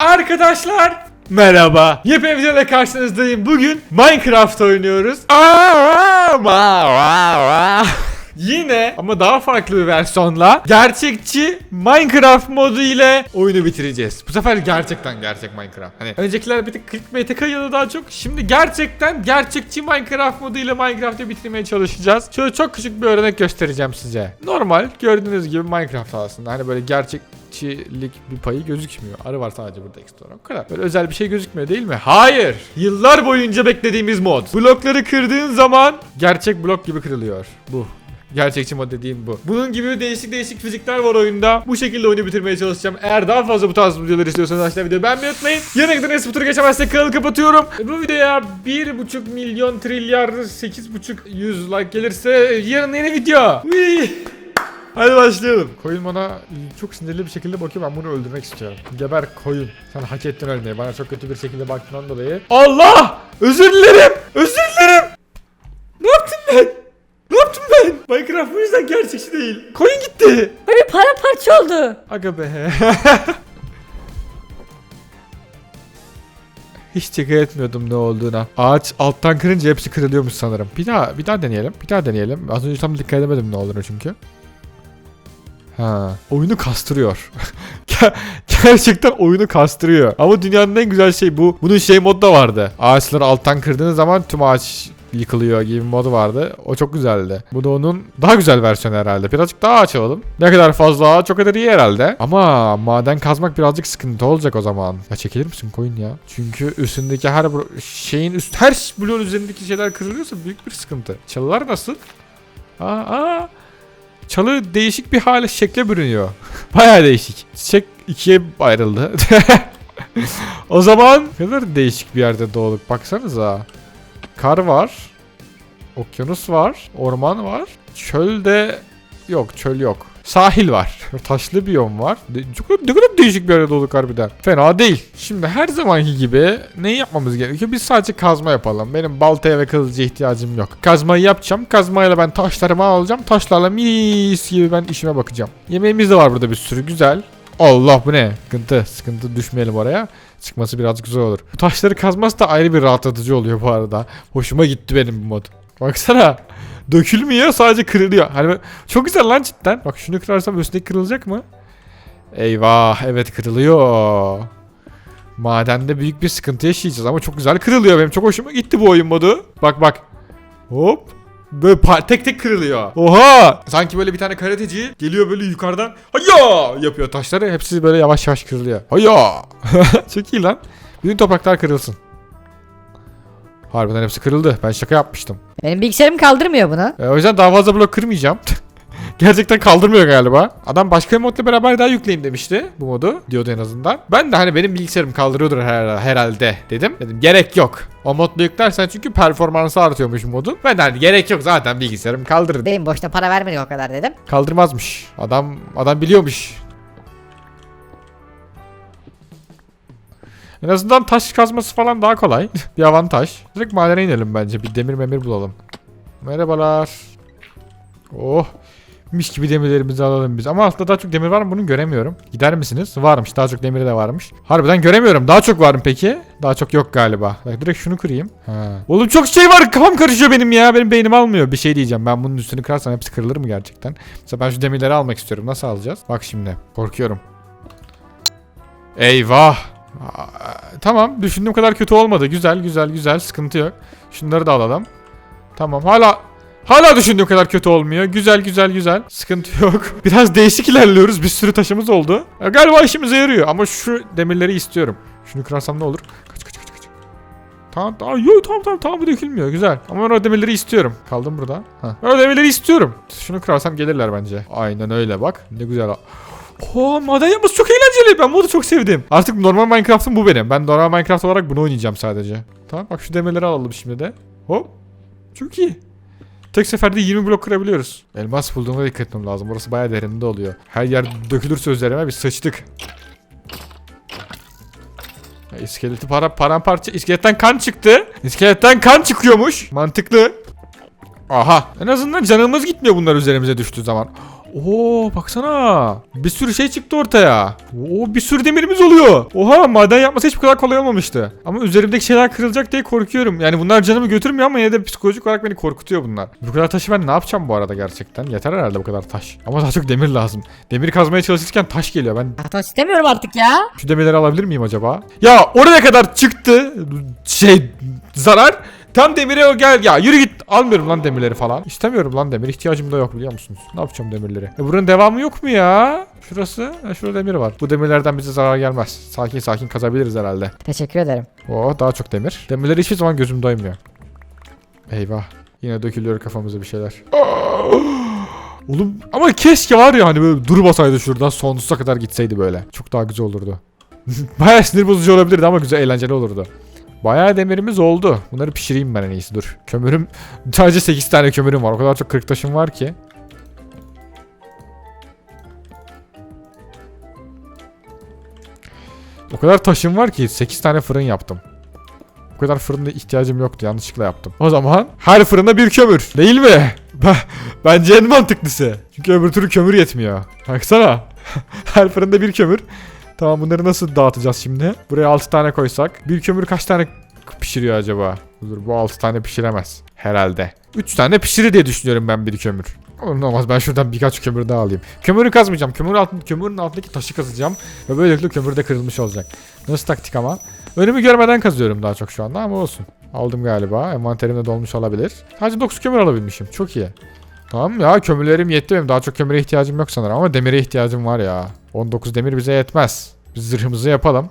Arkadaşlar merhaba. Yepyeni videoyla karşınızdayım. Bugün Minecraft oynuyoruz. Yine ama daha farklı bir versiyonla gerçekçi Minecraft modu ile oyunu bitireceğiz. Bu sefer gerçekten gerçek Minecraft. Hani öncekiler bir tık clickbait'e kayıyordu daha çok. Şimdi gerçekten gerçekçi Minecraft modu ile Minecraft'ı bitirmeye çalışacağız. Şöyle çok küçük bir örnek göstereceğim size. Normal gördüğünüz gibi Minecraft aslında. Hani böyle gerçekçilik bir payı gözükmüyor. Arı var sadece burada ekstra. O kadar. Böyle özel bir şey gözükmüyor değil mi? Hayır. Yıllar boyunca beklediğimiz mod. Blokları kırdığın zaman gerçek blok gibi kırılıyor. Bu. Gerçekçi mod dediğim bu. Bunun gibi değişik değişik fizikler var oyunda. Bu şekilde oyunu bitirmeye çalışacağım. Eğer daha fazla bu tarz videolar istiyorsanız aşağıda videoyu beğenmeyi unutmayın. Yarına kadar eski turu geçemezsek kanalı kapatıyorum. Bu videoya 1.5 milyon trilyar 8.5 yüz like gelirse yarın yeni video. Whee! Hadi başlayalım. Koyun bana çok sinirli bir şekilde bakıyor. Ben bunu öldürmek istiyorum. Geber koyun. Sen hak ettin ölmeyi. Bana çok kötü bir şekilde baktığından dolayı. Allah! Özür dilerim. Özür dilerim. Ne yaptım ben? Ne yaptım ben? Minecraft bu yüzden gerçekçi değil. Koyun gitti. Böyle paramparça oldu. Aga be. Hiç şaka etmiyordum ne olduğuna. Ağaç alttan kırınca hepsi kırılıyormuş sanırım. Bir daha bir daha deneyelim. Bir daha deneyelim. Az önce tam dikkat edemedim ne olduğunu çünkü. Ha, oyunu kastırıyor. Ger- Gerçekten oyunu kastırıyor. Ama dünyanın en güzel şey bu. Bunun şey modu da vardı. Ağaçları alttan kırdığınız zaman tüm ağaç yıkılıyor gibi bir modu vardı. O çok güzeldi. Bu da onun daha güzel versiyonu herhalde. Birazcık daha açalım. Ne kadar fazla ağaç o kadar iyi herhalde. Ama maden kazmak birazcık sıkıntı olacak o zaman. Ya çekilir misin koyun ya? Çünkü üstündeki her şeyin üst her bloğun üzerindeki şeyler kırılıyorsa büyük bir sıkıntı. Çalılar nasıl? Aa, aa. Çalı değişik bir hale şekle bürünüyor. Baya değişik. Çiçek ikiye ayrıldı. o zaman ne kadar değişik bir yerde doğduk. Baksanıza. Kar var. Okyanus var. Orman var. Çölde yok. Çöl yok. Sahil var. Taşlı biyom var. Ne kadar değişik bir yerde doğduk harbiden. Fena değil. Şimdi her zamanki gibi neyi yapmamız gerekiyor? Biz sadece kazma yapalım. Benim baltaya ve kılıca ihtiyacım yok. Kazmayı yapacağım. Kazmayla ben taşlarımı alacağım. Taşlarla mis gibi ben işime bakacağım. Yemeğimiz de var burada bir sürü. Güzel. Allah bu ne? Sıkıntı. Sıkıntı düşmeyelim oraya. Çıkması birazcık zor olur. Bu taşları kazması da ayrı bir rahatlatıcı oluyor bu arada. Hoşuma gitti benim bu mod. Baksana. Dökülmüyor sadece kırılıyor. Hani çok güzel lan cidden. Bak şunu kırarsam üstündeki kırılacak mı? Eyvah evet kırılıyor. Madende büyük bir sıkıntı yaşayacağız ama çok güzel kırılıyor. Benim çok hoşuma gitti bu oyun modu. Bak bak. Hop. Böyle tek tek kırılıyor. Oha! Sanki böyle bir tane karateci geliyor böyle yukarıdan hayya yapıyor taşları. Hepsi böyle yavaş yavaş kırılıyor. Hayya! çok iyi lan. Bütün topraklar kırılsın. Harbiden hepsi kırıldı. Ben şaka yapmıştım. Benim bilgisayarım kaldırmıyor bunu. E, o yüzden daha fazla blok kırmayacağım. Gerçekten kaldırmıyor galiba. Adam başka bir modla beraber daha yükleyin demişti bu modu. Diyordu en azından. Ben de hani benim bilgisayarım kaldırıyordur her- herhalde dedim. Dedim gerek yok. O modla yüklersen çünkü performansı artıyormuş modun. Ben de hani gerek yok zaten bilgisayarım kaldırır. Benim boşuna para vermedik o kadar dedim. Kaldırmazmış. Adam adam biliyormuş. En azından taş kazması falan daha kolay. bir avantaj. Direkt madene inelim bence. Bir demir memir bulalım. Merhabalar. Oh. Mis gibi demirlerimizi alalım biz. Ama altta daha çok demir var mı bunu göremiyorum. Gider misiniz? Varmış. Daha çok demiri de varmış. Harbiden göremiyorum. Daha çok var mı peki? Daha çok yok galiba. Bak direkt şunu kırayım. Ha. Oğlum çok şey var. Kafam karışıyor benim ya. Benim beynim almıyor. Bir şey diyeceğim. Ben bunun üstünü kırarsam hepsi kırılır mı gerçekten? Mesela ben şu demirleri almak istiyorum. Nasıl alacağız? Bak şimdi. Korkuyorum. Eyvah. Tamam. Düşündüğüm kadar kötü olmadı. Güzel güzel güzel. Sıkıntı yok. Şunları da alalım. Tamam. Hala Hala düşündüğüm kadar kötü olmuyor. Güzel güzel güzel. Sıkıntı yok. Biraz değişik ilerliyoruz. Bir sürü taşımız oldu. Ya galiba işimize yarıyor. Ama şu demirleri istiyorum. Şunu kırarsam ne olur? Kaç kaç kaç kaç. Tamam tamam. Yok tamam tamam tamam bu dökülmüyor. Güzel. Ama ben o demirleri istiyorum. Kaldım burada. Ha. Ben o demirleri istiyorum. Şunu kırarsam gelirler bence. Aynen öyle bak. Ne güzel. Oo maden yapması çok eğlenceli. Ben bunu çok sevdim. Artık normal Minecraft'ım bu benim. Ben normal Minecraft olarak bunu oynayacağım sadece. Tamam bak şu demirleri alalım şimdi de. Hop. Çok iyi. Tek seferde 20 blok kırabiliyoruz. Elmas bulduğuma dikkat etmem lazım. Burası bayağı derinde oluyor. Her yer dökülürse üzerime bir sıçtık. Ya, İskeleti para paramparça. İskeletten kan çıktı. İskeletten kan çıkıyormuş. Mantıklı. Aha. En azından canımız gitmiyor bunlar üzerimize düştüğü zaman. Oo baksana. Bir sürü şey çıktı ortaya. Oo bir sürü demirimiz oluyor. Oha maden yapması hiç bu kadar kolay olmamıştı. Ama üzerimdeki şeyler kırılacak diye korkuyorum. Yani bunlar canımı götürmüyor ama yine de psikolojik olarak beni korkutuyor bunlar. Bu kadar taşı ben ne yapacağım bu arada gerçekten? Yeter herhalde bu kadar taş. Ama daha çok demir lazım. Demir kazmaya çalışırken taş geliyor. Ben Tahta istemiyorum artık ya. şu demirleri alabilir miyim acaba? Ya oraya kadar çıktı şey zarar. Tam demire o gel ya yürü git almıyorum lan demirleri falan. İstemiyorum lan demir ihtiyacım da yok biliyor musunuz? Ne yapacağım demirleri? E buranın devamı yok mu ya? Şurası, e şurada demir var. Bu demirlerden bize zarar gelmez. Sakin sakin kazabiliriz herhalde. Teşekkür ederim. Oh daha çok demir. Demirleri hiçbir zaman gözüm doymuyor. Eyvah. Yine dökülüyor kafamıza bir şeyler. Oğlum ama keşke var ya hani böyle durmasaydı şuradan sonsuza kadar gitseydi böyle. Çok daha güzel olurdu. Bayağı sinir bozucu olabilirdi ama güzel eğlenceli olurdu. Bayağı demirimiz oldu. Bunları pişireyim ben en iyisi dur. Kömürüm sadece 8 tane kömürüm var. O kadar çok kırık taşım var ki. O kadar taşım var ki 8 tane fırın yaptım. Bu kadar fırına ihtiyacım yoktu yanlışlıkla yaptım. O zaman her fırında bir kömür değil mi? Ben, bence en mantıklısı. Çünkü öbür türlü kömür yetmiyor. Baksana. her fırında bir kömür. Tamam bunları nasıl dağıtacağız şimdi? Buraya 6 tane koysak. Bir kömür kaç tane pişiriyor acaba? Dur bu 6 tane pişiremez. Herhalde. 3 tane pişirir diye düşünüyorum ben bir kömür. Olur olmaz ben şuradan birkaç kömür daha alayım. Kömürü kazmayacağım. Kömür altın, kömürün altındaki taşı kazacağım. Ve böylelikle kömür de kırılmış olacak. Nasıl taktik ama? Önümü görmeden kazıyorum daha çok şu anda ama olsun. Aldım galiba. Envanterim de dolmuş olabilir. Sadece 9 kömür alabilmişim. Çok iyi. Tamam ya kömürlerim yetti benim. Daha çok kömüre ihtiyacım yok sanırım ama demire ihtiyacım var ya. 19 demir bize yetmez. Biz zırhımızı yapalım.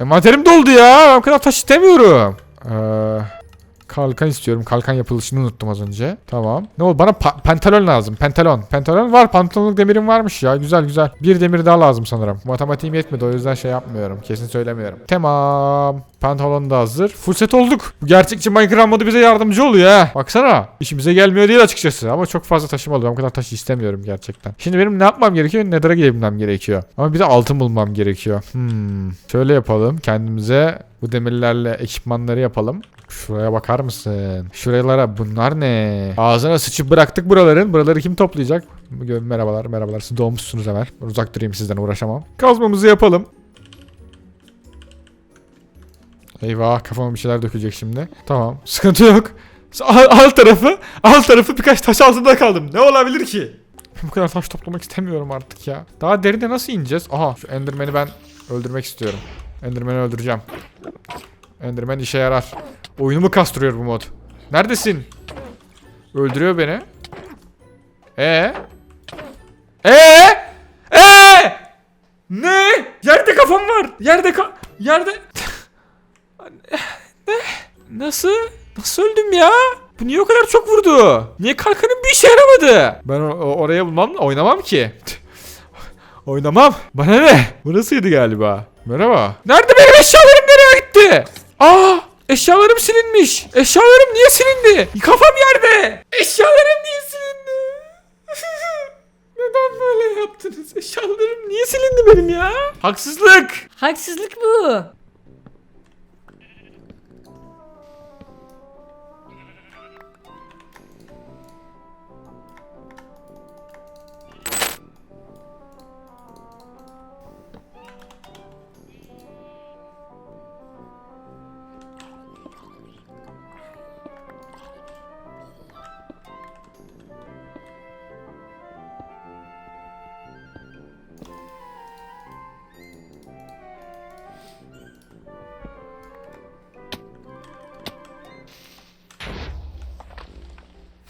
Envanterim doldu ya. Ben kadar taş istemiyorum. Eee... Kalkan istiyorum. Kalkan yapılışını unuttum az önce. Tamam. Ne oldu? Bana pentalon lazım. Pentalon. Pentalon var. Pantolonluk demirim varmış ya. Güzel güzel. Bir demir daha lazım sanırım. Matematiğim yetmedi. O yüzden şey yapmıyorum. Kesin söylemiyorum. Tamam. Pantolon da hazır. Full set olduk. Bu gerçekçi Minecraft modu bize yardımcı oluyor ha. Baksana. İşimize gelmiyor değil açıkçası. Ama çok fazla taşım. Ben o kadar taş istemiyorum gerçekten. Şimdi benim ne yapmam gerekiyor? Nether'a gidebilmem gerekiyor. Ama bir de altın bulmam gerekiyor. Hmm. Şöyle yapalım. Kendimize bu demirlerle ekipmanları yapalım. Şuraya bakar mısın? Şuralara bunlar ne? Ağzına sıçıp bıraktık buraların. Buraları kim toplayacak? Merhabalar merhabalar. Siz doğmuşsunuz hemen. Uzak durayım sizden uğraşamam. Kazmamızı yapalım. Eyvah kafama bir şeyler dökülecek şimdi. Tamam. Sıkıntı yok. Alt, alt tarafı, alt tarafı birkaç taş altında kaldım. Ne olabilir ki? Bu kadar taş toplamak istemiyorum artık ya. Daha derine nasıl ineceğiz? Aha şu Enderman'i ben öldürmek istiyorum. Enderman'i öldüreceğim. Enderman işe yarar. Oyunumu kastırıyor bu mod. Neredesin? Öldürüyor beni. Ee? Ee? Ee? Ne? Yerde kafam var. Yerde ka yerde ne? Nasıl? Nasıl öldüm ya? Bu niye o kadar çok vurdu? Niye kalkanım bir işe yaramadı? Ben oraya bulmam, oynamam ki. oynamam. Bana ne? Burasıydı galiba. Merhaba. Nerede benim eşyalarım nereye gitti? Aa! Eşyalarım silinmiş. Eşyalarım niye silindi? Kafam yerde. Eşyalarım niye silindi? Neden böyle yaptınız? Eşyalarım niye silindi benim ya? Haksızlık. Haksızlık bu.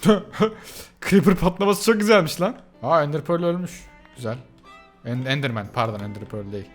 Creeper patlaması çok güzelmiş lan. Aa Ender Pearl ölmüş. Güzel. En- Enderman pardon Ender Pearl değil.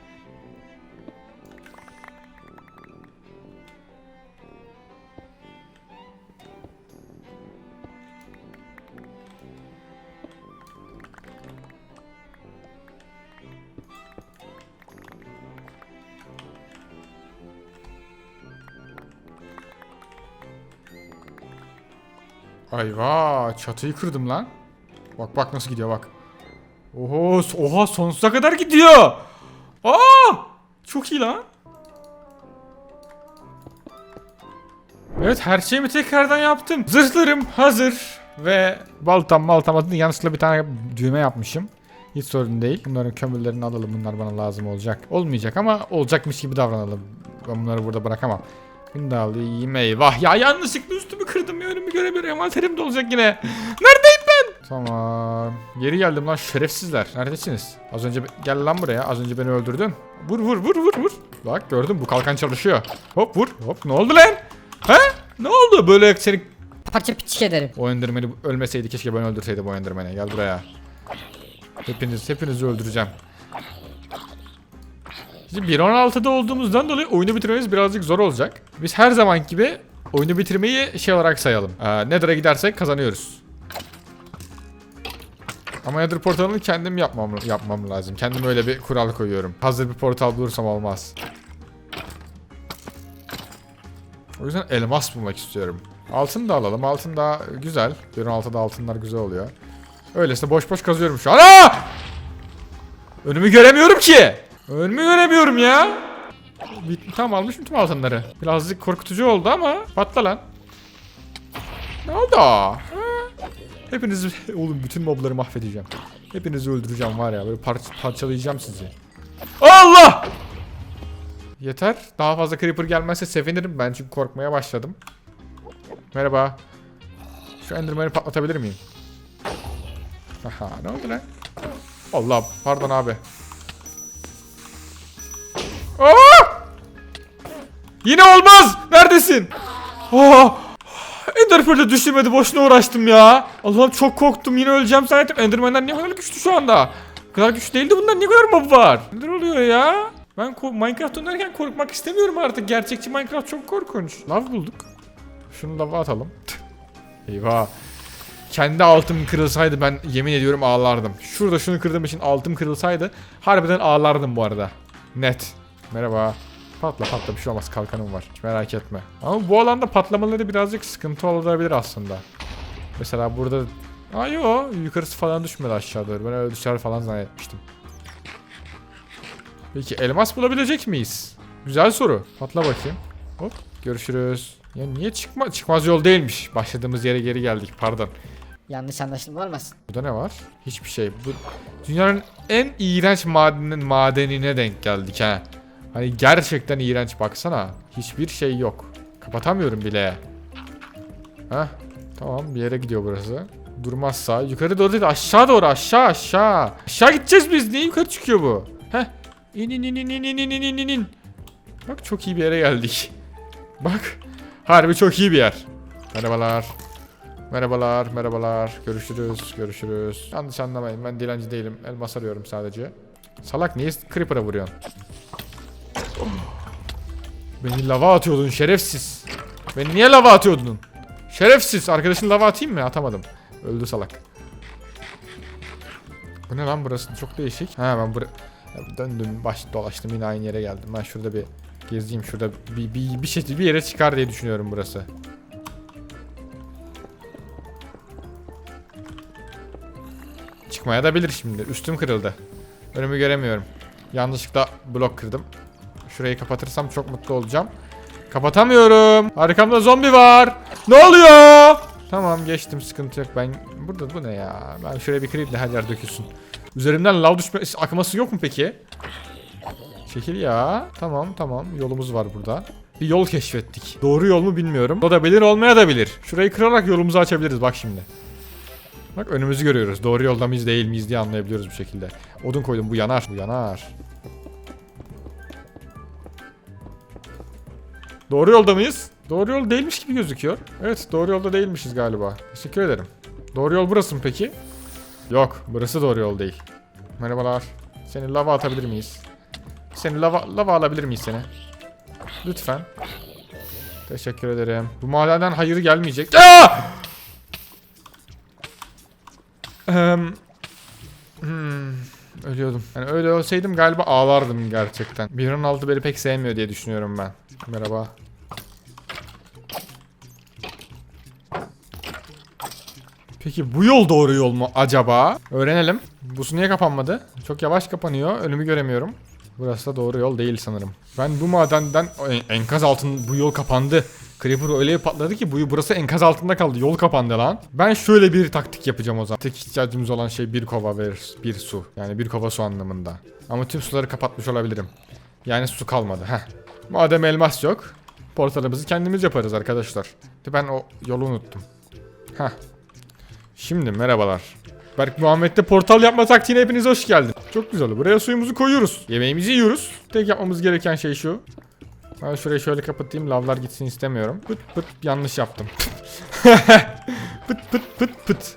Ayva çatıyı kırdım lan. Bak bak nasıl gidiyor bak. Oho oha sonsuza kadar gidiyor. Aa! Çok iyi lan. Evet her şeyimi tekrardan yaptım. Zırhlarım hazır. Ve baltam baltam adını yanlışlıkla bir tane düğme yapmışım. Hiç sorun değil. Bunların kömürlerini alalım. Bunlar bana lazım olacak. Olmayacak ama olacakmış gibi davranalım. Ben bunları burada bırakamam. Bunu da alayım. Eyvah ya yanlışlıkla üstümü kırdım ya önümü göremiyorum. Envanterim de olacak yine. Neredeyim ben? Tamam. Geri geldim lan şerefsizler. Neredesiniz? Az önce gel lan buraya. Az önce beni öldürdün. Vur vur vur vur vur. Bak gördüm bu kalkan çalışıyor. Hop vur. Hop ne oldu lan? He? Ne oldu? Böyle seni Parça piçik ederim. o endirmeni ölmeseydi keşke ben öldürseydim o endirmeni. Gel buraya. Hepiniz, hepinizi öldüreceğim. Şimdi 1.16'da olduğumuzdan dolayı oyunu bitirmemiz birazcık zor olacak. Biz her zaman gibi oyunu bitirmeyi şey olarak sayalım. Ee, Nether'a gidersek kazanıyoruz. Ama Nether portalını kendim yapmam, yapmam lazım. Kendim öyle bir kural koyuyorum. Hazır bir portal bulursam olmaz. O yüzden elmas bulmak istiyorum. Altın da alalım. Altın daha güzel. 1.16'da altınlar güzel oluyor. Öyleyse boş boş kazıyorum şu an. Aa! Önümü göremiyorum ki. Önümü göremiyorum ya. Bit tam almışım tüm altınları. Birazcık korkutucu oldu ama patla lan. Ne oldu? Ha? Hepinizi oğlum bütün mobları mahvedeceğim. Hepinizi öldüreceğim var ya böyle par- parçalayacağım sizi. Allah! Yeter. Daha fazla creeper gelmezse sevinirim ben çünkü korkmaya başladım. Merhaba. Şu enderman'i patlatabilir miyim? Aha ne oldu lan? Allah pardon abi. Yine olmaz. Neredesin? Aa! Ender Pearl'e düşürmedi boşuna uğraştım ya. Allah'ım çok korktum yine öleceğim zannettim. Enderman'ler niye kadar güçlü şu anda? Kadar güçlü değildi bunlar niye kadar mob var? Neler oluyor ya? Ben Minecraft oynarken korkmak istemiyorum artık. Gerçekçi Minecraft çok korkunç. Lav bulduk. Şunu lava atalım. Eyvah. Kendi altım kırılsaydı ben yemin ediyorum ağlardım. Şurada şunu kırdığım için altım kırılsaydı harbiden ağlardım bu arada. Net. Merhaba. Patla patla bir şey olmaz kalkanım var. Hiç merak etme. Ama bu alanda patlamaları birazcık sıkıntı olabilir aslında. Mesela burada... Aa yo yukarısı falan düşmedi aşağı doğru. Ben öyle düşer falan zannetmiştim. Peki elmas bulabilecek miyiz? Güzel soru. Patla bakayım. Hop görüşürüz. Ya niye çıkma çıkmaz yol değilmiş. Başladığımız yere geri geldik pardon. Yanlış anlaşılma olmasın. Burada ne var? Hiçbir şey. Bu dünyanın en iğrenç madenin madenine denk geldik ha. Hani gerçekten iğrenç baksana. Hiçbir şey yok. Kapatamıyorum bile. Heh. Tamam bir yere gidiyor burası. Durmazsa yukarı doğru değil aşağı doğru aşağı aşağı. Aşağı gideceğiz biz. Niye yukarı çıkıyor bu? Heh. İn in in in in in in in in in. Bak çok iyi bir yere geldik. Bak. Harbi çok iyi bir yer. Merhabalar. Merhabalar, merhabalar. Görüşürüz, görüşürüz. Yanlış anlamayın, ben dilenci değilim. Elmas arıyorum sadece. Salak niye creeper'a vuruyorsun? Beni lava atıyordun şerefsiz. Beni niye lava atıyordun? Şerefsiz. Arkadaşın lava atayım mı? Atamadım. Öldü salak. Bu ne lan burası? Çok değişik. Ha ben bura... Döndüm, baş dolaştım yine aynı yere geldim. Ben şurada bir gezeyim. Şurada bir, bir, bir şey bir yere çıkar diye düşünüyorum burası. Çıkmaya da bilir şimdi. Üstüm kırıldı. Önümü göremiyorum. Yanlışlıkla blok kırdım. Şurayı kapatırsam çok mutlu olacağım. Kapatamıyorum. Arkamda zombi var. Ne oluyor? Tamam geçtim sıkıntı yok. Ben burada bu ne ya? Ben şuraya bir kırayım da her yer dökülsün. Üzerimden lav düşme akması yok mu peki? Çekil ya. Tamam tamam yolumuz var burada. Bir yol keşfettik. Doğru yol mu bilmiyorum. O da bilir olmaya da bilir. Şurayı kırarak yolumuzu açabiliriz bak şimdi. Bak önümüzü görüyoruz. Doğru yolda mıyız değil miyiz diye anlayabiliyoruz bu şekilde. Odun koydum bu yanar. Bu yanar. Doğru yolda mıyız? Doğru yol değilmiş gibi gözüküyor. Evet doğru yolda değilmişiz galiba. Teşekkür ederim. Doğru yol burası mı peki? Yok burası doğru yol değil. Merhabalar. Seni lava atabilir miyiz? Seni lava, lava alabilir miyiz seni? Lütfen. Teşekkür ederim. Bu madenden hayır gelmeyecek. Aa! Ehm, hmm, ölüyordum. Yani öyle olsaydım galiba ağlardım gerçekten. 1.16 beni pek sevmiyor diye düşünüyorum ben. Merhaba. Peki bu yol doğru yol mu acaba? Öğrenelim. Bu niye kapanmadı? Çok yavaş kapanıyor. Önümü göremiyorum. Burası da doğru yol değil sanırım. Ben bu madenden en- enkaz altın bu yol kapandı Creeper öyle patladı ki bu burası enkaz altında kaldı. Yol kapandı lan. Ben şöyle bir taktik yapacağım o zaman. Tek ihtiyacımız olan şey bir kova ve bir su. Yani bir kova su anlamında. Ama tüm suları kapatmış olabilirim. Yani su kalmadı. Heh. Madem elmas yok. Portalımızı kendimiz yaparız arkadaşlar. Ben o yolu unuttum. Heh. Şimdi merhabalar. Berk Muhammed'de portal yapma taktiğine hepiniz hoş geldin. Çok güzel. Buraya suyumuzu koyuyoruz. Yemeğimizi yiyoruz. Tek yapmamız gereken şey şu. Ben şurayı şöyle kapatayım. Lavlar gitsin istemiyorum. Pıt pıt yanlış yaptım. pıt pıt pıt pıt.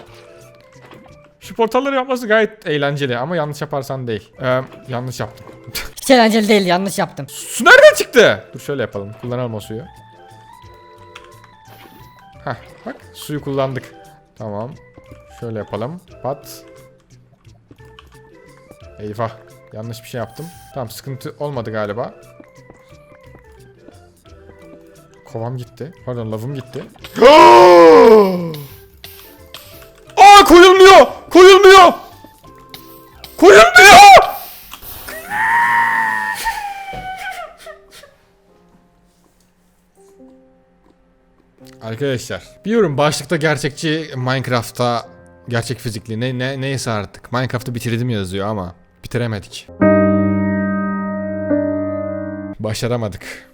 Şu portalları yapması gayet eğlenceli ama yanlış yaparsan değil. Ee, yanlış yaptım. Hiç eğlenceli değil yanlış yaptım. Su nereden çıktı? Dur şöyle yapalım. Kullanalım o suyu. Heh bak suyu kullandık. Tamam. Şöyle yapalım. Pat. Eyvah. Yanlış bir şey yaptım. Tamam sıkıntı olmadı galiba. Kovam gitti. Pardon lavım gitti. Arkadaşlar biliyorum başlıkta gerçekçi Minecraft'ta gerçek fizikli ne, ne neyse artık Minecraft'ı bitirdim yazıyor ama bitiremedik. Başaramadık.